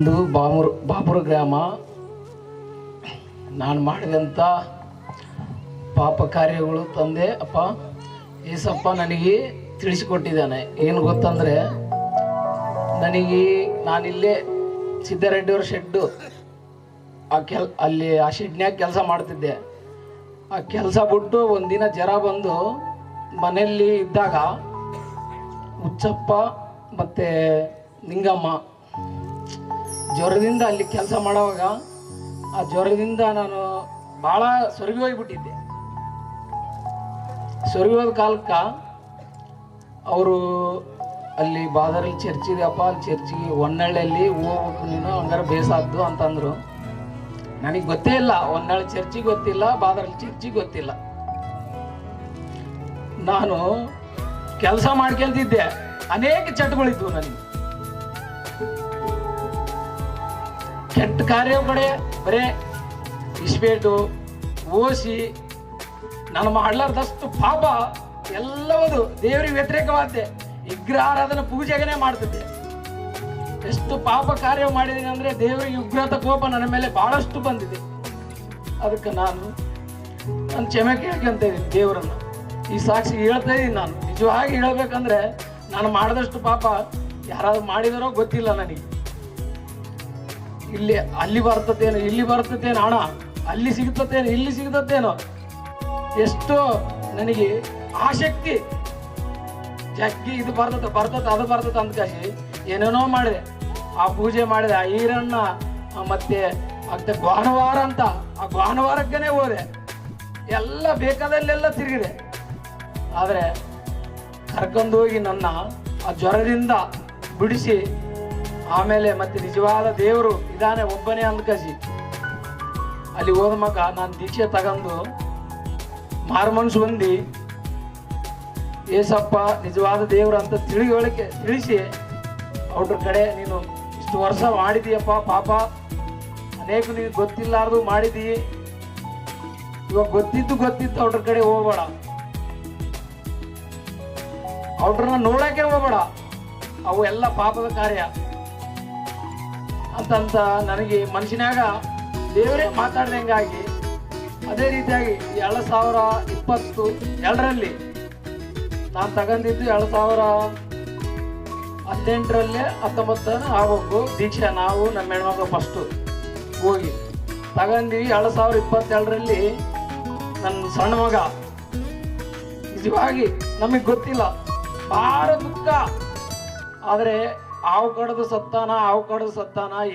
ಇದು ಬಾಮೂರು, ಬಾಪುರ ಗ್ರಾಮ. ನಾನು ಮಾಡಿದಂಥ ಪಾಪ ಕಾರ್ಯಗಳು ತಂದೆ, ಅಪ್ಪ ಏಸಪ್ಪ ನನಗೆ ತಿಳಿಸಿಕೊಟ್ಟಿದ್ದಾನೆ. ಏನು ಗೊತ್ತಂದರೆ, ನನಗೆ ನಾನಿಲ್ಲೇ ಸಿದ್ದರೆಡ್ಡಿಯವ್ರ ಶೆಡ್ಡು ಆ ಕೆಲ್, ಅಲ್ಲಿ ಆ ಶೆಡ್ನ್ಯಾಗ ಕೆಲಸ ಮಾಡ್ತಿದ್ದೆ. ಆ ಕೆಲಸ ಬಿಟ್ಟು ಒಂದಿನ ಜ್ವರ ಬಂದು ಮನೆಯಲ್ಲಿ ಇದ್ದಾಗ ಹುಚ್ಚಪ್ಪ ಮತ್ತು ನಿಂಗಮ್ಮ ಜ್ವರದಿಂದ ಅಲ್ಲಿ ಕೆಲಸ ಮಾಡುವಾಗ ಆ ಜ್ವರದಿಂದ ನಾನು ಭಾಳ ಸೊರಗಿ ಹೋಗಿಬಿಟ್ಟಿದ್ದೆ. ಹೋದ ಕಾಲಕ್ಕೆ ಅವರು ಅಲ್ಲಿ ಬಾದರಲ್ಲಿ ಚರ್ಚ್ ಇದೆಯಪ್ಪ ಅಲ್ಲಿ ಚರ್ಚಿಗೆ ಹೊನ್ನಳ್ಳಿಯಲ್ಲಿ ಹೋಗ್ಬೇಕು ನೀನು, ಹಂಗಾರೆ ಬೇಸಾದ್ದು ಅಂತಂದರು. ನನಗೆ ಗೊತ್ತೇ ಇಲ್ಲ ಹೊನ್ನಳ್ಳಿ ಚರ್ಚಿಗೆ ಗೊತ್ತಿಲ್ಲ ಬಾದರಲ್ಲಿ ಚರ್ಚಿಗೆ ಗೊತ್ತಿಲ್ಲ. ನಾನು ಕೆಲಸ ಮಾಡ್ಕೊಂತಿದ್ದೆ. ಅನೇಕ ಚಟಗಳಿದ್ವು ನನಗೆ. ಕೆಟ್ಟ ಕಾರ್ಯ ಕಡೆ ಬರೇ ಇಸ್ಬೇಟು ಓಸಿ ನಾನು ಮಾಡ್ಲಾರ್ದಷ್ಟು ಪಾಪ, ಎಲ್ಲವದು ದೇವರಿಗೆ ವ್ಯತಿರೇಕವಾದ್ದೆ. ವಿಗ್ರಹಾರಾಧನೆ ಪೂಜೆಗನೇ ಮಾಡ್ತಿದ್ದೆ. ಎಷ್ಟು ಪಾಪ ಕಾರ್ಯ ಮಾಡಿದ್ದೀನಿ ಅಂದರೆ ದೇವರಿಗೆ ಉಗ್ರತ ಕೋಪ ನನ್ನ ಮೇಲೆ ಬಹಳಷ್ಟು ಬಂದಿದೆ. ಅದಕ್ಕೆ ನಾನು ನನ್ನ ಕ್ಷಮೆ ಕೇಳ್ಕೊಂತ ಇದ್ದೀನಿ ದೇವರನ್ನು. ಈ ಸಾಕ್ಷಿ ಹೇಳ್ತಾ ಇದ್ದೀನಿ ನಾನು. ನಿಜವಾಗಿ ಹೇಳ್ಬೇಕಂದ್ರೆ ನಾನು ಮಾಡಿದಷ್ಟು ಪಾಪ ಯಾರಾದ್ರೂ ಮಾಡಿದಾರೋ ಗೊತ್ತಿಲ್ಲ ನನಗೆ. ಇಲ್ಲಿ ಅಲ್ಲಿ ಬರ್ತದೇನು ಇಲ್ಲಿ ಬರ್ತದೇನೋ ಹಣ ಅಲ್ಲಿ ಸಿಗ್ತದೇನು ಇಲ್ಲಿ ಸಿಗ್ತತೇನೋ. ಎಷ್ಟೋ ನನಗೆ ಆಸಕ್ತಿ. ಜಗ್ಗಿ ಇದು ಬರ್ತದೆ ಬರ್ತದೆ ಅದು ಬರ್ತದೆ ಅಂತ ಕಾಸಿ ಏನೇನೋ ಮಾಡಿದೆ. ಆ ಪೂಜೆ ಮಾಡಿದೆ, ಆ ಈರಣ್ಣ ಮತ್ತೆ ಮತ್ತೆ ಭಾನುವಾರ ಅಂತ, ಆ ಭಾನುವಾರಕ್ಕೇನೆ ಹೋದೆ. ಎಲ್ಲ ಬೇಕಾದಲ್ಲೆಲ್ಲ ತಿರುಗಿದೆ. ಆದರೆ ಕರ್ಕೊಂಡು ಹೋಗಿ ನನ್ನ ಆ ಜ್ವರದಿಂದ ಬಿಡಿಸಿ ಆಮೇಲೆ ಮತ್ತೆ ನಿಜವಾದ ದೇವರು ಇದಾನೆ ಒಬ್ಬನೇ ಅಂದ್ಕಸಿ. ಅಲ್ಲಿ ಹೋದ ಮಗ ನಾನು ದೀಕ್ಷೆ ತಗೊಂಡು ಮಾರುಮನ್ಸು ಹೊಂದಿ, ಏಸಪ್ಪ, ನಿಜವಾದ ದೇವರು ಅಂತ ತಿಳಿಯೋಳಿಕೆ ತಿಳಿಸಿ. ಅವ್ರ ಕಡೆ ನೀನು ಇಷ್ಟು ವರ್ಷ ಮಾಡಿದೀಯಪ್ಪ, ಪಾಪ. ಅನೇಕ ನೀವು ಗೊತ್ತಿಲ್ಲಾರ್ದು ಮಾಡಿದೀ. ಇವಾಗ ಗೊತ್ತಿದ್ದು ಗೊತ್ತಿತ್ತು ಅವ್ರ ಕಡೆ ಹೋಗ್ಬೇಡ. ಅವ್ರನ್ನ ನೋಡಕ್ಕೆ ಹೋಗ್ಬೇಡ. ಅವು ಎಲ್ಲ ಪಾಪದ ಕಾರ್ಯ. ಅಂತಂತ ನನಗೆ ಮನಸ್ಸಿನಾಗ ದೇವರೇ ಮಾತಾಡ್ದಂಗಾಗಿ ಅದೇ ರೀತಿಯಾಗಿ ಎರಡು ಸಾವಿರ ಇಪ್ಪತ್ತು ಎರಡರಲ್ಲಿ ನಾನು ತಗೊಂಡಿದ್ದು ಎರಡು ಸಾವಿರ ಹದಿನೆಂಟರಲ್ಲೇ ಹತ್ತೊಂಬತ್ತನ ಆಗೋಕು ದೀಕ್ಷೆ ನಾವು ನಮ್ಮ ಹೆಣ್ಮಕ್ಳು ಫಸ್ಟು ಹೋಗಿ. ತಗೊಂಡಿವಿ ಎರಡು ಸಾವಿರ ಇಪ್ಪತ್ತೆರಡರಲ್ಲಿ ನನ್ನ ಸಣ್ಣ ಮಗ. ನಿಜವಾಗಿ ನಮಗೆ ಗೊತ್ತಿಲ್ಲ. ಭಾಳ ದುಃಖ. ಆದರೆ ಹಾವು ಕಡ್ದು ಸತ್ತಾನ ಹಾವು ಕಡ್ದು ಸತ್ತಾನ